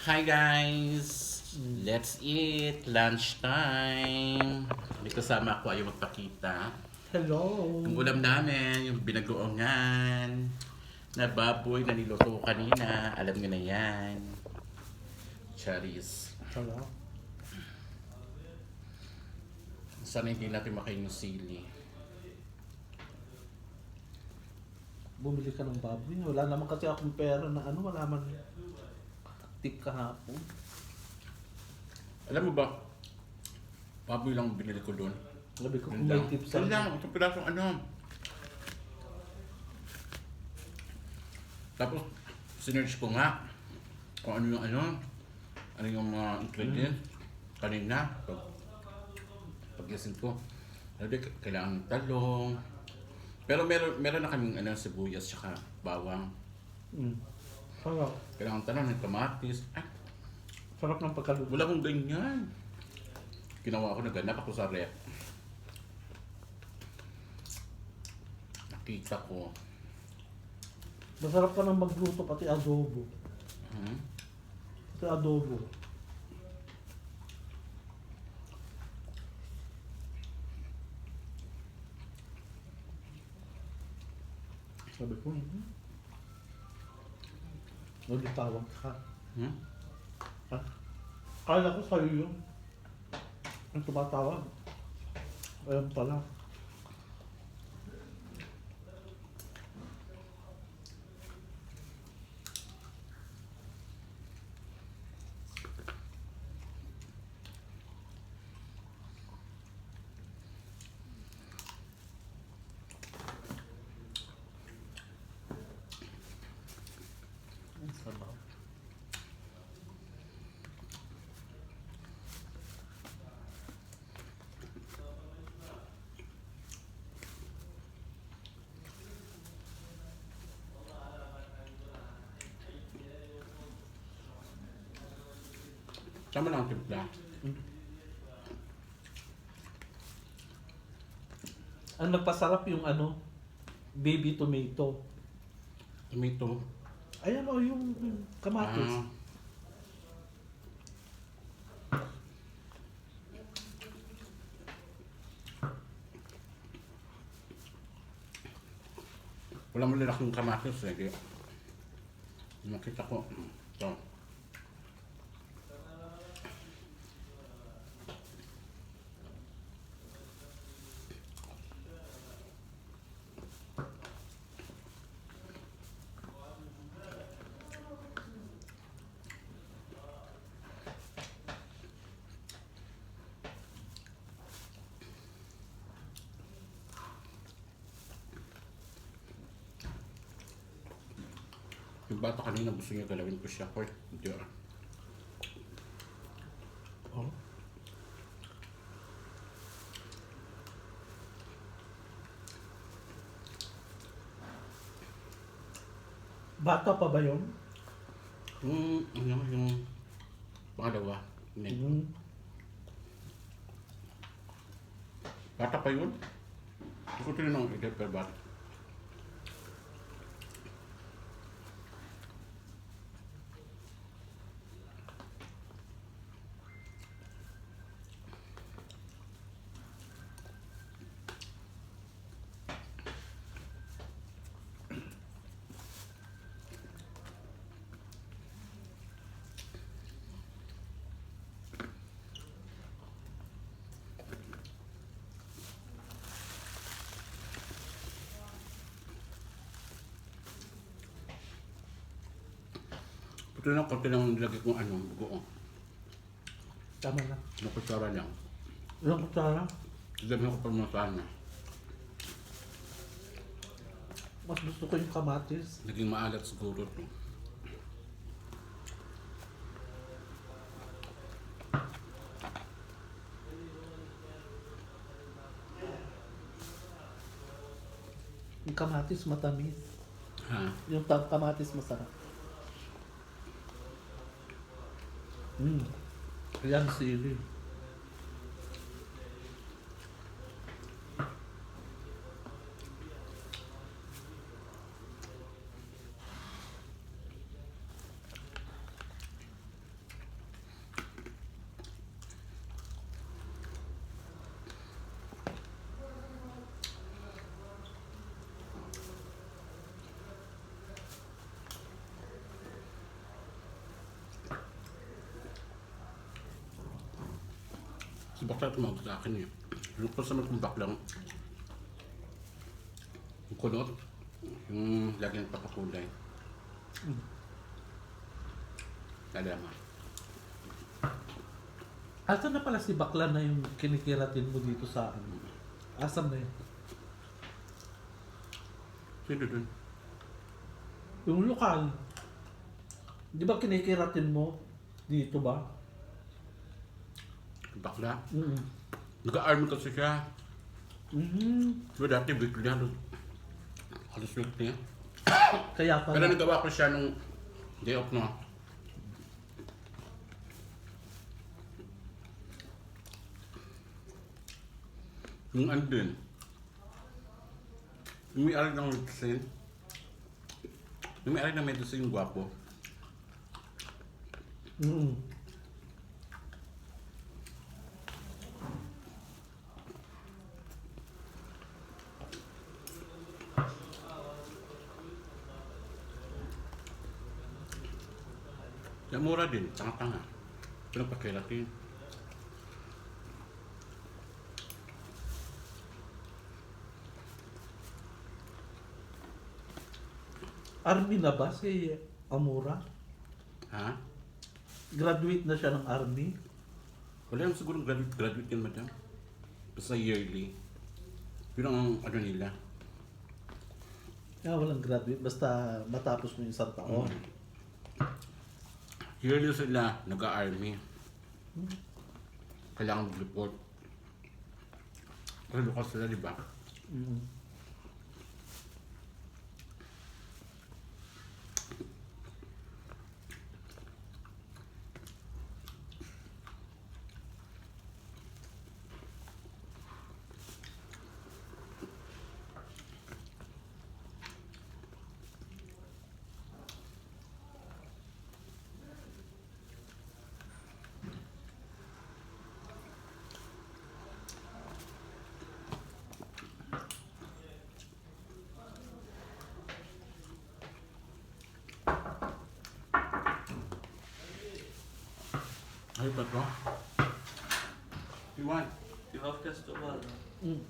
Hi guys! Let's eat! Lunch time! May kasama ako ayaw magpakita. Hello. Yung ulam namin, yung binagoongan na baboy na niluto kanina. Alam nyo na yan. Charis. Sarap. Sana hindi natin makain yung sili. Bumili ka ng baboy. Wala naman kasi akong pera na ano, wala man tip kahapon. Alam mo ba, baboy lang binili ko doon. Sabi ko, kung may lang. tips Yun lang, itong pirasong ano. Tapos, sinerge ko nga kung ano yung ano, ano yung mga ingredients. Kanina, pag, pagising ko, sabi, kailangan ng talong. Pero meron, meron na kaming ano, sibuyas tsaka bawang. Mm. Sarap. Kailangan talong ng kamatis. Ah, Sarap ng pagkaluto. wala akong ganyan. Ginawa ko, naganap ako sa rep. Nakita ko. Masarap ka nang magluto pati adobo. Hmm? Pati adobo. Sabi ko, hmm. Nagitawag ka. Hmm? Ha? Kala ko sa'yo yun. Ang tumatawag. Ayan pala. Ang sarap. Lang ang timpla. Ang nagpasarap yung ano, baby tomato. Tomato. Ayan o, yung yung kamatis. Ah. Wala mo nila akong kamatis eh. Kaya Nakita ko. Ito. Yung bata kanina gusto niya galawin ko siya. Hoy, hindi ah. Oh. Bata pa ba yun? Yung, ano, yung pangalawa. Hindi. Mm. Bata pa yun? Hindi ko tinanong edad pero bata. Ito na konti lang nilagay kong ano, bugo. Tama na. Ano kutsara lang. Ilang kutsara? Dami ko pa mga sana. Mas gusto ko yung kamatis. Naging maalat siguro to. Yung kamatis matamis. Ha? Yung ta- kamatis masarap. Mm. Ayan sili. Si bakla tumawag sa akin eh. Yung ko sa mga kung baklang yung kulot, yung lagi nagpapakulay. Mm. Kailangan. Asan na pala si bakla na yung kinikiratin mo dito sa ano? Asan na yun? Sino dun? Yung lokal. Di ba kinikiratin mo dito ba? Bakla. Mm. Nag-army kasi siya. Mm. Diba dati weekly na. Halos weekly. Kaya Pero pala. nagawa ko siya nung day off na. Yung ano din. Yung may ari ng medicine. Yung may ari ng medicine yung gwapo. Mm. Kaya mura din, tanga-tanga. Pinagpakiratin. Army na ba si Amura? Ha? Graduate na siya ng army? Wala naman siguro graduate, graduate yan, madam. Basta yearly. Yun ang ano nila. Ah, walang graduate. Basta matapos mo yung isang taon. Yearly sila nag-army. Kailangan mag-report. Kasi lukas sila, di ba? Mm. Ay, ba't ba? Iwan. You have customer. Mm.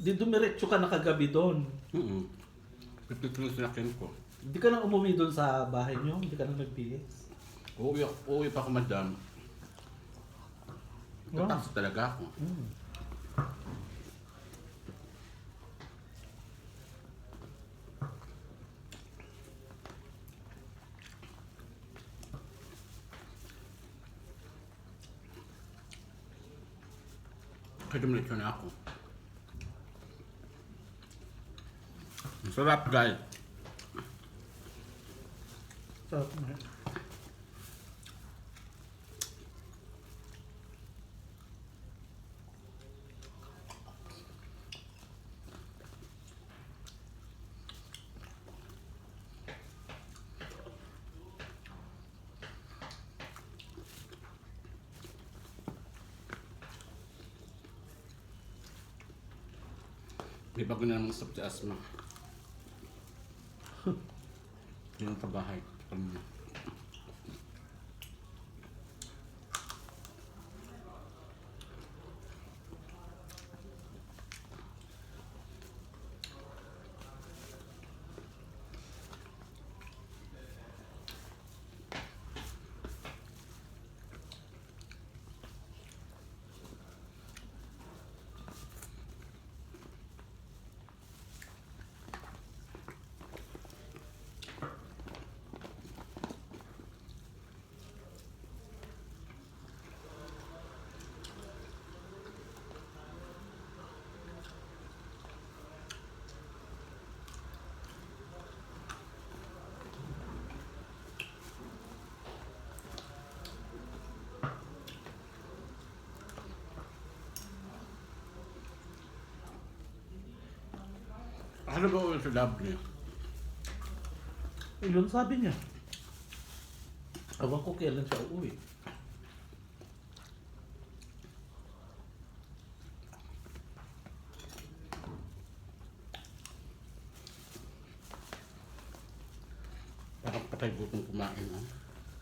Di dumiretso ka na kagabi doon. Mm-mm. Pipigil yung sinakyan ko. Hindi ka na umuwi doon sa bahay niyo? Hindi ka na nag-BS? Uuwi, uuwi pa ako, madam. Tatakso talaga ako. Kaya dumiretso na ako. Ang sarap, guys. Sarap na. May bago na naman sa si asma. Yun sa bahay. Um, Ano ba ulit sa W? Yun sabi niya. Awan ko kailan siya uuwi. Parang patay gutom kumain ah.